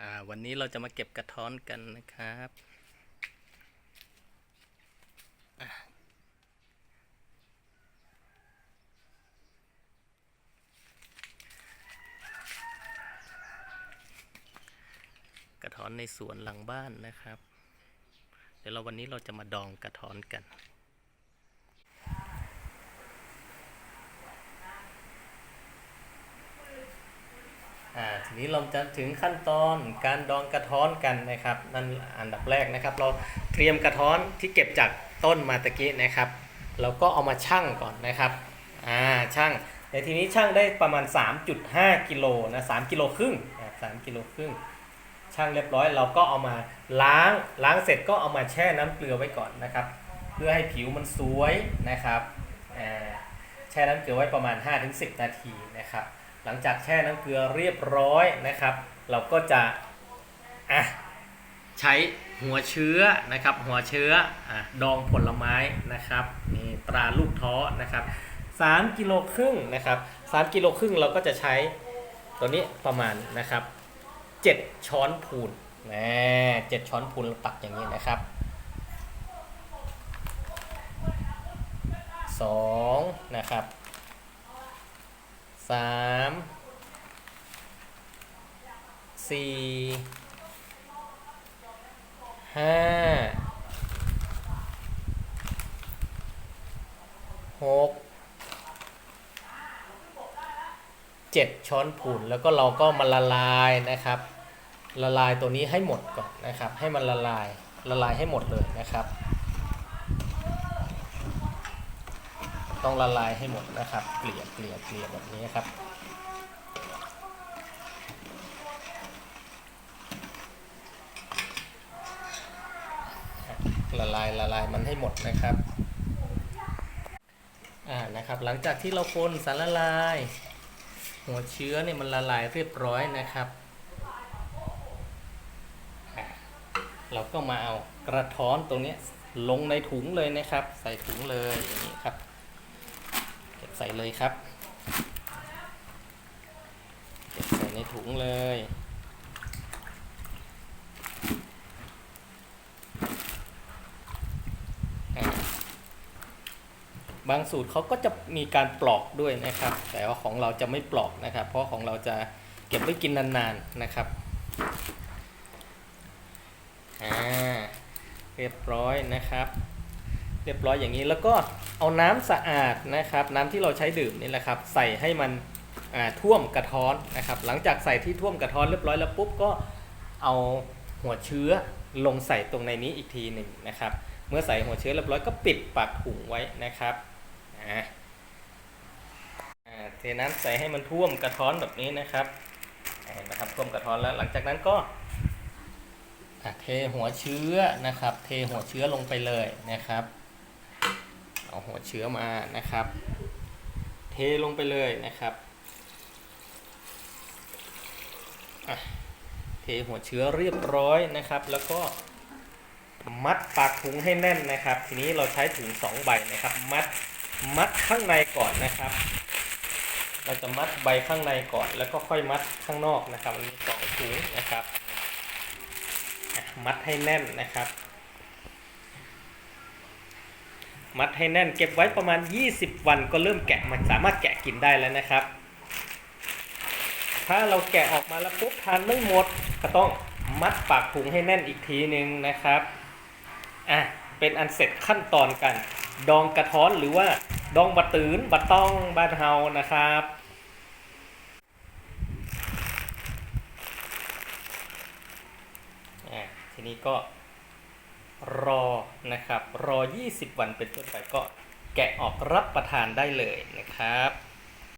อ่าวันนี้เราจะมาเก็บกระท้อนกันนะครับกระท้อนในสวนหลังบ้านนะครับ เดี๋ยวเราวันนี้เราจะมาดองกระท้อนกัน ทีนี้เราจะถึงขั้นตอนการดองกระท้อนกันนะครับนั่นอันดับแรกนะครับ เราเตรียมกระท้อนที่เก็บจากต้นมาตะกี้นะครับเราก็เอามาชั่งก่อนนะครับอ่าชั่งในทีนี้ชั่งได้ประมาณ 3.5กิโลนะ3กิโลครึ่งอ่า3กิโลครึ่งชั่งเรียบร้อยเราก็เอามาล้างล้างเสร็จก็เอามาแช่น้ำเกลือไว้ก่อนนะครับ เพื่อให้ผิวมันสวยนะครับแช่น้ำเกลือไว้ประมาณ 5-10 นาทีนะครับ หลังจากแช่น้ำเกลือเรียบร้อยนะครับ เราก็จะอะใช้หัวเชื้อนะครับ หัวเชื้ออะดองผลไม้นะครับนี่ตราลูกท้อนะครับ3กิโลครึ่งนะครับ3กิโลครึ่งเราก็จะใช้ตัวนี้ประมาณนะครับ 7 ช้อนพูนแหมเจ็ดช้อนพูนตักอย่างนี้นะครับสองนะครับ สามสี่ห้าหกเจ็ดช้อนพูนแล้วก็เราก็มาละลายนะครับ ละลายตัวนี้ให้หมดก่อนนะครับ ให้มันละลายละลายให้หมดเลยนะครับ ต้องละลายให้หมดนะครับ เกลี่ยเกลี่ยเกลี่ยแบบนี้ครับ ละลายละลายมันให้หมดนะครับ อ่า นะครับ หลังจากที่เราคนสารละลาย หัวเชื้อเนี่ยมันละลายเรียบร้อยนะครับ เราก็มาเอากระท้อนตรงนี้ลงในถุงเลยนะครับ ใส่ถุงเลยอย่างนี้ครับ ใส่เลยครับ เก็บใส่ในถุงเลย บางสูตรเขาก็จะมีการปลอกด้วยนะครับ แต่ว่าของเราจะไม่ปลอกนะครับ เพราะของเราจะเก็บไว้กินนานๆนะครับอ่าเรียบร้อยนะครับ เรียบร้อยอย่างนี้แล้วก็เอาน้ำสะอาดนะครับ น้ำที่เราใช้ดื่มนี่แหละครับ ใส่ให้มันท่วมกระท้อนนะครับ หลังจากใส่ที่ท่วมกระท้อนเรียบร้อยแล้วปุ๊บก็เอาหัวเชื้อลงใส่ตรงในนี้อีกทีหนึ่งนะครับ เมื่อใส่หัวเชื้อเรียบร้อยก็ปิดปากถุงไว้นะครับอ่าอ่าเทน้ำใส่ให้มันท่วมกระท้อนแบบนี้นะครับเห็นนะครับท่วมกระท้อนแล้วหลังจากนั้นก็เทหัวเชื้อนะครับ เทหัวเชื้อลงไปเลยนะครับ เอาหัวเชื้อมานะครับ เทลงไปเลยนะครับเทหัวเชื้อเรียบร้อยนะครับ แล้วก็มัดปากถุงให้แน่นนะครับ ทีนี้เราใช้ถุงสองใบนะครับ มัดมัดข้างในก่อนนะครับ เราจะมัดใบข้างในก่อน แล้วก็ค่อยมัดข้างนอกนะครับมันมีสองถุงนะครับ มัดให้แน่นนะครับ มัดให้แน่นเก็บไว้ประมาณ 20 วันก็เริ่มแกะมันสามารถแกะกินได้แล้วนะครับ ถ้าเราแกะออกมาแล้วปุ๊บทานไม่หมด ก็ต้องมัดปากถุงให้แน่นอีกทีหนึ่งนะครับอะเป็นอันเสร็จขั้นตอนกัน ดองกระท้อนหรือว่าดองบะตืนบะต้องบ้านเฮานะครับอะทีนี้ก็ รอนะครับรอ 20 วันเป็นต้นไปก็แกะออกรับประทานได้เลยนะครับ